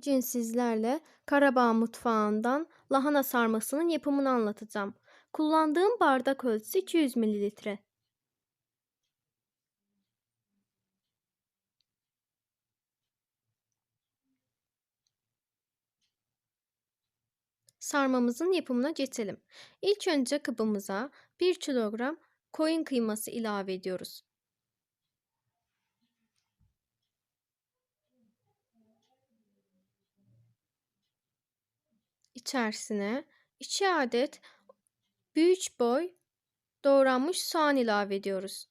Bugün sizlerle Karabağ mutfağından lahana sarmasının yapımını anlatacağım. Kullandığım bardak ölçüsü 200 mililitre. Sarmamızın yapımına geçelim. İlk önce kabımıza 1 kilogram koyun kıyması ilave ediyoruz. İçerisine 2 adet büyük boy doğranmış soğan ilave ediyoruz.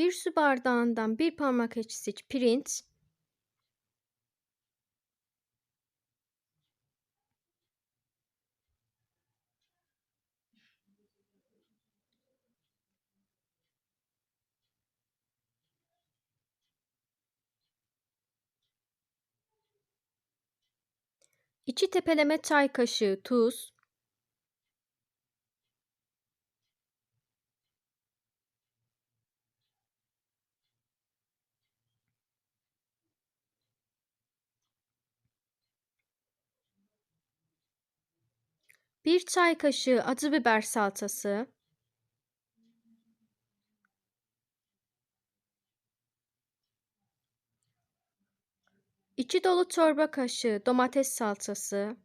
Bir su bardağından bir parmak eksik pirinç, iki tepeleme çay kaşığı tuz, bir çay kaşığı acı biber salçası, iki dolu çorba kaşığı domates salçası,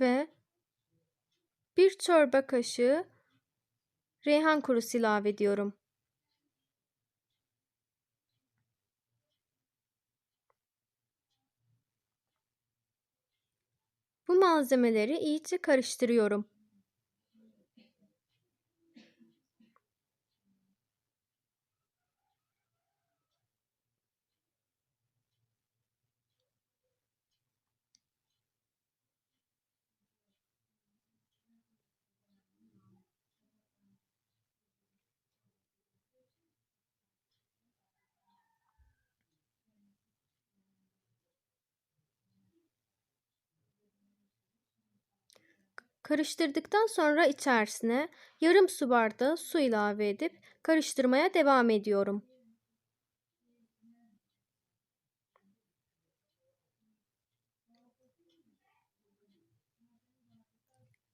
ve bir çorba kaşığı reyhan kurusu ilave ediyorum. Bu malzemeleri iyice karıştırıyorum. Karıştırdıktan sonra içerisine yarım su bardağı su ilave edip karıştırmaya devam ediyorum.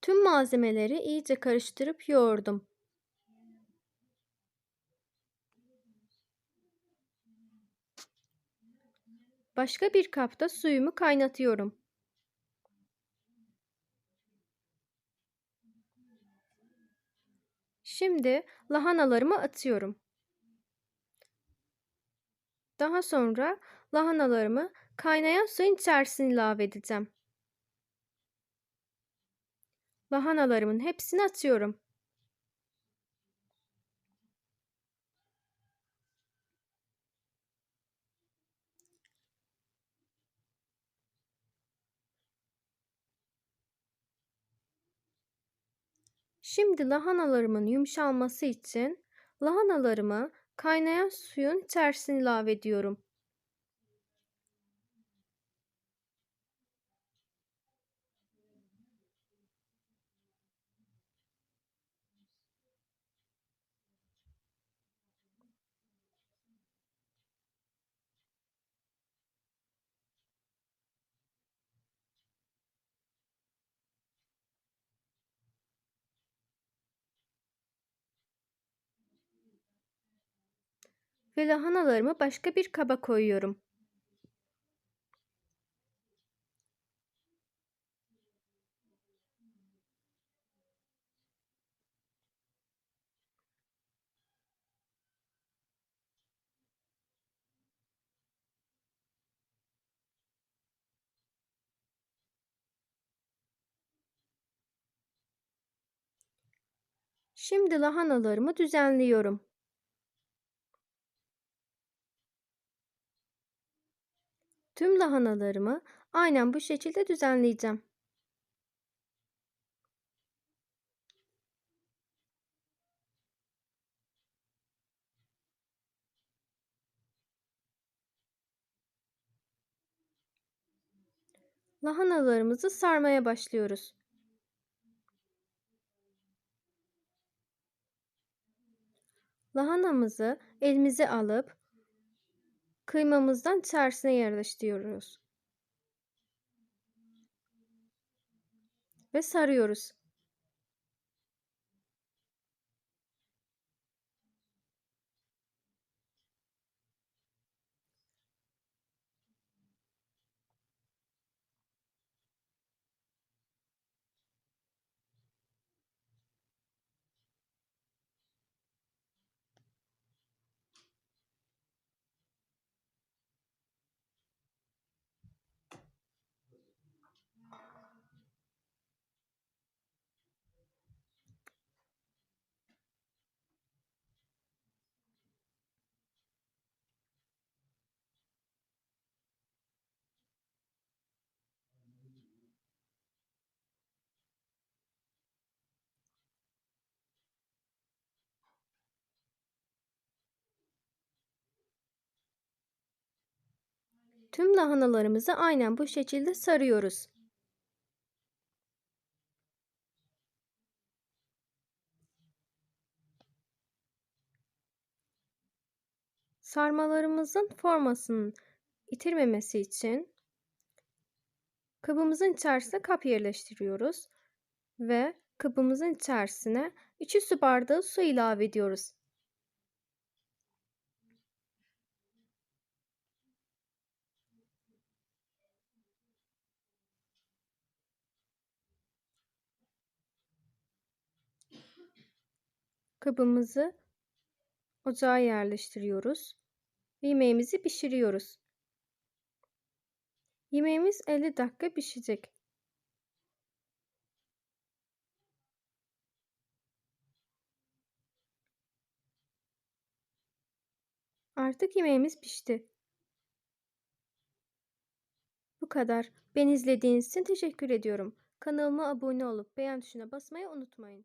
Tüm malzemeleri iyice karıştırıp yoğurdum. Başka bir kapta suyumu kaynatıyorum. Şimdi lahanalarımı atıyorum. Daha sonra lahanalarımı kaynayan suyun içerisine ilave edeceğim. Lahanalarımın hepsini atıyorum. Şimdi lahanalarımın yumuşalması için lahanalarımı kaynayan suyun içerisine ilave ediyorum. ve lahanalarımı başka bir kaba koyuyorum. Şimdi lahanalarımı düzenliyorum. Tüm lahanalarımı aynen bu şekilde düzenleyeceğim. Lahanalarımızı sarmaya başlıyoruz. Lahanamızı elimize alıp kıymamızdan içerisine yerleştiriyoruz. Ve sarıyoruz. Tüm lahanalarımızı aynen bu şekilde sarıyoruz. Sarmalarımızın formasının itirmemesi için kabımızın içerisine kap yerleştiriyoruz ve kabımızın içerisine 2 su bardağı su ilave ediyoruz. Kabımızı ocağa yerleştiriyoruz. Yemeğimizi pişiriyoruz. Yemeğimiz 50 dakika pişecek. Artık yemeğimiz pişti. Bu kadar. Beni izlediğiniz için teşekkür ediyorum. Kanalıma abone olup beğen tuşuna basmayı unutmayın.